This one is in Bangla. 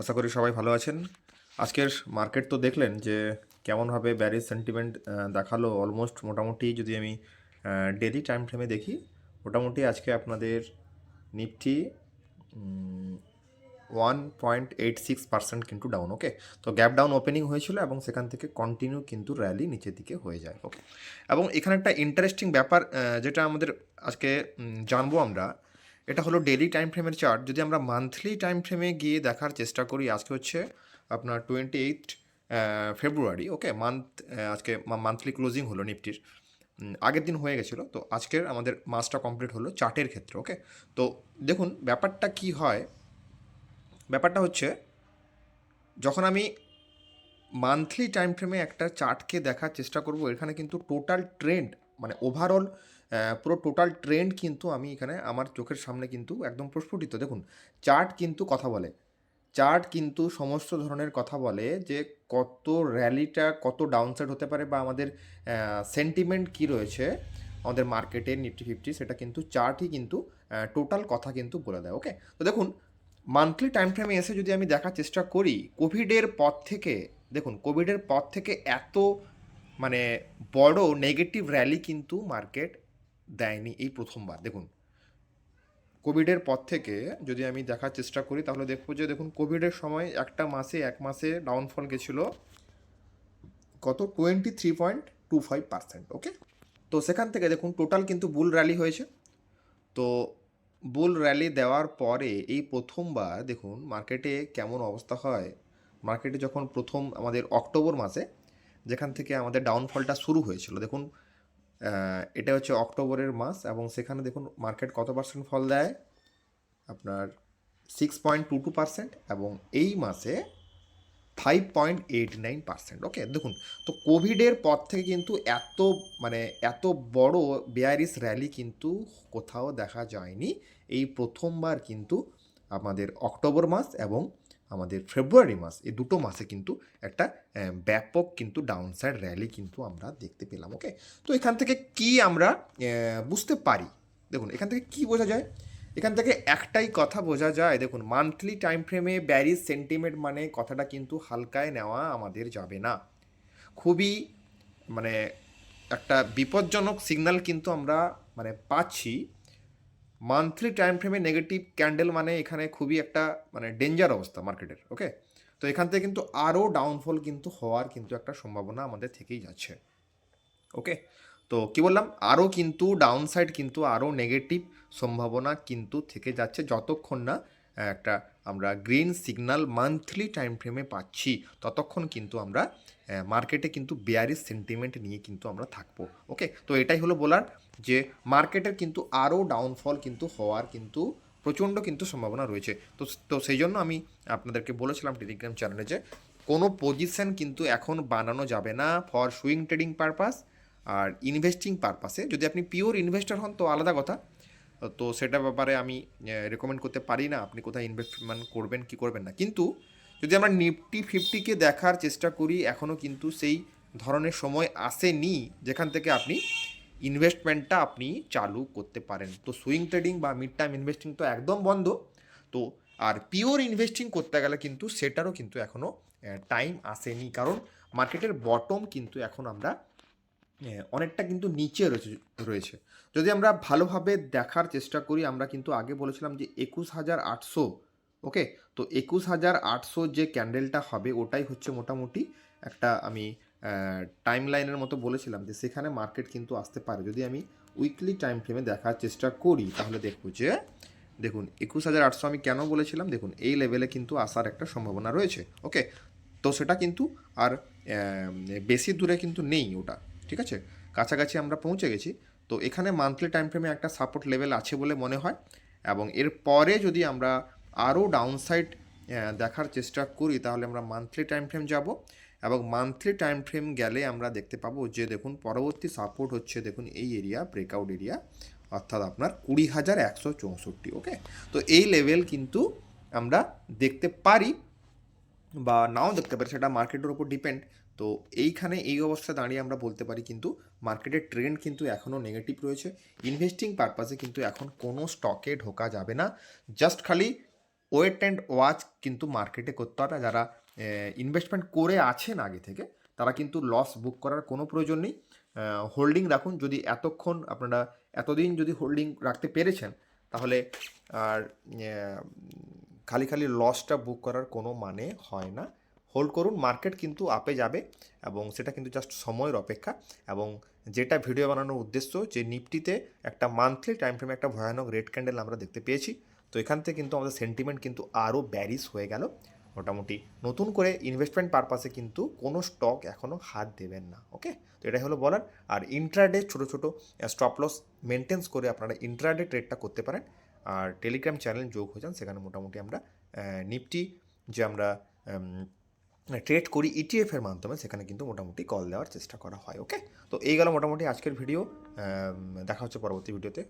আশা করি সবাই ভালো আছেন। আজকের মার্কেট তো দেখলেন যে কেমনভাবে ব্যারিজ সেন্টিমেন্ট দেখাল। অলমোস্ট মোটামুটি যদি আমি ডেলি টাইম ফ্রেমে দেখি, মোটামুটি আজকে আপনাদের Nifty one point eight six percent কিন্তু ডাউন ওকে তো গ্যাপ ডাউন ওপেনিং হয়েছিল এবং সেখান থেকে কন্টিনিউ কিন্তু র্যালি নিচের দিকে হয়ে যায় ওকে এবং এখানে একটা ইন্টারেস্টিং ব্যাপার যেটা আমাদের আজকে জানব আমরা এটা হলো ডেলি টাইম ফ্রেমের চার্ট যদি আমরা মান্থলি টাইম ফ্রেমে গিয়ে দেখার চেষ্টা করি, আজকে হচ্ছে আপনার twenty eight February okay month আজকে মান্থলি ক্লোজিং হলো নিফটির আগের দিন হয়ে গেছিল, তো আজকের আমাদের মাসটা কমপ্লিট হলো চার্টের ক্ষেত্রে ওকে তো দেখুন, ব্যাপারটা কি হয়? ব্যাপারটা হচ্ছে, যখন আমি মান্থলি টাইম ফ্রেমে একটা চার্টকে দেখার চেষ্টা করব, এখানে কিন্তু টোটাল ট্রেন্ড মানে ওভারঅল পুরো টোটাল ট্রেন্ড কিন্তু আমি এখানে আমার চোখের সামনে কিন্তু একদম প্রস্ফুটিত। দেখুন চার্ট কিন্তু কথা বলে। চার্ট কিন্তু সমস্ত ধরনের কথা বলে যে কত র্যালিটা কত ডাউনসাইড হতে পারে বা আমাদের সেন্টিমেন্ট কি রয়েছে, আমাদের মার্কেটে নিফটি ফিফটি সেটা কিন্তু চার্টই কিন্তু টোটাল কথা কিন্তু বলে দেয় ওকে তো দেখুন মান্থলি টাইম ফ্রেমে এসে যদি আমি দেখার চেষ্টা করি কোভিডের পর থেকে, দেখুন কোভিডের পর থেকে এত মানে বড় নেগেটিভ র্যালি কিন্তু মার্কেট দেয়নি এই প্রথমবার। দেখুন, কোভিডের পর থেকে যদি আমি দেখার চেষ্টা করি, তাহলে দেখব যে দেখুন, কোভিডের সময় একটা মাসে এক মাসে ডাউনফল গেছিল কত? Twenty three point two five percent okay তো সেখান থেকে দেখুন টোটাল কিন্তু বুল র্যালি হয়েছে। তো বুল র্যালি দেওয়ার পরে এই প্রথমবার দেখুন মার্কেটে কেমন অবস্থা হয়? মার্কেটে যখন প্রথম আমাদের অক্টোবর মাসে, যেখান থেকে আমাদের ডাউনফলটা শুরু হয়েছিল, দেখুন এটা হচ্ছে অক্টোবরের মাস এবং সেখানে দেখুন মার্কেট কত পার্সেন্ট ফল দেয়? আপনার six point two two percent এবং এই মাসে five point eight nine percent okay দেখুন, তো কোভিডের পর থেকে কিন্তু এত মানে এত বড় বেয়ারিস র্যালি কিন্তু কোথাও দেখা যায়নি। এই প্রথমবার কিন্তু আমাদের অক্টোবর মাস এবং আমাদের ফেব্রুয়ারি মাস, এই দুটো মাসে কিন্তু একটা ব্যাপক কিন্তু ডাউনসাইড র্যালি কিন্তু আমরা দেখতে পেলাম ওকে তো এখান থেকে কি আমরা বুঝতে পারি? দেখুন, এখান থেকে কি বোঝা যায়? এখান থেকে একটাই কথা বোঝা যায়, দেখুন মান্থলি টাইম ফ্রেমে ব্যারিজ সেন্টিমেন্ট মানে কথাটা কিন্তু হালকায় নেওয়া আমাদের যাবে না। খুবই মানে একটা বিপজ্জনক সিগন্যাল কিন্তু আমরা মানে পাচ্ছি মান্থলি টাইম ফ্রেমে নেগেটিভ ক্যান্ডেল মানে এখানে খুবই একটা মানে ডেঞ্জার অবস্থা মার্কেটের ওকে তো এখান থেকে কিন্তু আরও ডাউনফল কিন্তু হওয়ার কিন্তু একটা সম্ভাবনা আমাদের থেকেই যাচ্ছে ওকে তো কি বললাম? আরও কিন্তু ডাউনসাইড কিন্তু আরও নেগেটিভ সম্ভাবনা কিন্তু থেকে যাচ্ছে যতক্ষণ না একটা আমরা গ্রিন সিগন্যাল মান্থলি টাইম ফ্রেমে পাচ্ছি, ততক্ষণ কিন্তু আমরা মার্কেটে কিন্তু বেয়ারিস সেন্টিমেন্ট নিয়ে কিন্তু আমরা থাকব ওকে তো এটাই হলো বলার যে মার্কেটের কিন্তু আরও ডাউনফল কিন্তু হওয়ার কিন্তু প্রচণ্ড কিন্তু সম্ভাবনা রয়েছে। তো তো সেই জন্য আমি আপনাদেরকে বলেছিলাম টেলিগ্রাম চ্যানেলে যে কোনো পজিশন কিন্তু এখন বানানো যাবে না ফর সুইং ট্রেডিং পারপাস আর ইনভেস্টিং পারপাসে যদি আপনি পিওর ইনভেস্টর হন তো আলাদা কথা, তো সেটা ব্যাপারে আমি রেকমেন্ড করতে পারি না। আপনি কোথায় ইনভেস্টমেন্ট করবেন, কি করবেন না। কিন্তু যদি আমরা নিফটি, ফিফটিকে দেখার চেষ্টা করি এখনও কিন্তু সেই ধরনের সময় আসেনি যেখান থেকে আপনি ইনভেস্টমেন্টটা আপনি চালু করতে পারেন। তো সুইং ট্রেডিং বা মিড টাইম ইনভেস্টিং তো একদম বন্ধ। তো আর পিওর ইনভেস্টিং করতে গেলে কিন্তু সেটারও কিন্তু এখনও টাইম আসেনি। কারণ মার্কেটের বটম কিন্তু এখন আমরা অনেকটা কিন্তু নিচে রয়েছে রয়েছে। যদি আমরা ভালোভাবে দেখার চেষ্টা করি, আমরা কিন্তু আগে বলেছিলাম যে একুশ হাজার আটশো, ওকে? তো একুশ হাজার আটশো যে ক্যান্ডেলটা হবে, ওটাই হচ্ছে মোটামুটি একটা আমি টাইম লাইনের মতো বলেছিলাম যে সেখানে মার্কেট কিন্তু আসতে পারে। যদি আমি উইকলি টাইম ফ্রেমে দেখার চেষ্টা করি, তাহলে দেখব যে, দেখুন, একুশ হাজার আটশো আমি কেন বলেছিলাম? দেখুন, এই লেভেলে কিন্তু আসার একটা সম্ভাবনা রয়েছে ওকে তো সেটা কিন্তু আর বেশি দূরে কিন্তু নেই ওটা, ঠিক আছে? কাছাকাছি আমরা পৌঁছে গেছি। তো এখানে মান্থলি টাইম ফ্রেমে একটা সাপোর্ট লেভেল আছে বলে মনে হয় এবং এর পরে যদি আমরা আরও ডাউনসাইড দেখার চেষ্টা করি, তাহলে আমরা মান্থলি টাইম ফ্রেম যাব। এবং মান্থলি টাইম ফ্রেম গেলে আমরা দেখতে পাবো যে, দেখুন, পরবর্তী সাপোর্ট হচ্ছে, দেখুন, এই এরিয়া ব্রেকআউট এরিয়া অর্থাৎ আপনার কুড়ি হাজার একশো চৌষট্টি ওকে তো এই লেভেল কিন্তু আমরা দেখতে পারি, বা নাও দেখতে পারি, সেটা মার্কেটের উপর ডিপেন্ড তো এইখানে এই অবস্থায় দাঁড়িয়ে আমরা বলতে পারি কিন্তু মার্কেটের ট্রেন্ড কিন্তু এখনও নেগেটিভ রয়েছে। ইনভেস্টিং পারপাসে কিন্তু এখন কোনো স্টকে ঢোকা যাবে না। জাস্ট খালি ওয়েট অ্যান্ড ওয়াচ কিন্তু মার্কেটে করতে হবে। যারা ইনভেস্টমেন্ট করে আছেন আগে থেকে, তারা কিন্তু লস বুক করার কোনো প্রয়োজন নেই। হোল্ডিং রাখুন। যদি এতক্ষণ আপনারা এতদিন যদি হোল্ডিং রাখতে পেরেছেন, তাহলে আর খালি খালি লসটা বুক করার কোনো মানে হয় না। হোল্ড করুন। মার্কেট কিন্তু আপে যাবে এবং সেটা কিন্তু জাস্ট সময়ের অপেক্ষা এবং যেটা ভিডিও বানানোর উদ্দেশ্য, যে নিফটিতে একটা মান্থলি টাইম ফ্রেমে একটা ভয়ানক রেড ক্যান্ডেল আমরা দেখতে পেয়েছি। তো এখান থেকে কিন্তু আমাদের সেন্টিমেন্ট কিন্তু আরও ব্যারিস হয়ে গেল। মোটামুটি নতুন করে ইনভেস্টমেন্ট পারপাসে কিন্তু কোনো স্টক এখনও হাত দেবেন না ওকে তো এটাই হলো বলার। আর ইন্ট্রাডে ছোটো ছোটো স্টপ লস মেনটেন্স করে আপনারা ইন্ট্রাডে ট্রেডটা করতে পারেন। আর টেলিগ্রাম চ্যানেল যোগ হয়ে যান, সেখানে মোটামুটি আমরা নিফটি যে আমরা ট্রেড করি ইটিএফের মাধ্যমে, সেখানে কিন্তু মোটামুটি কল দেওয়ার চেষ্টা করা হয় ওকে তো এই গেল মোটামুটি আজকের ভিডিও দেখা হচ্ছে পরবর্তী ভিডিওতে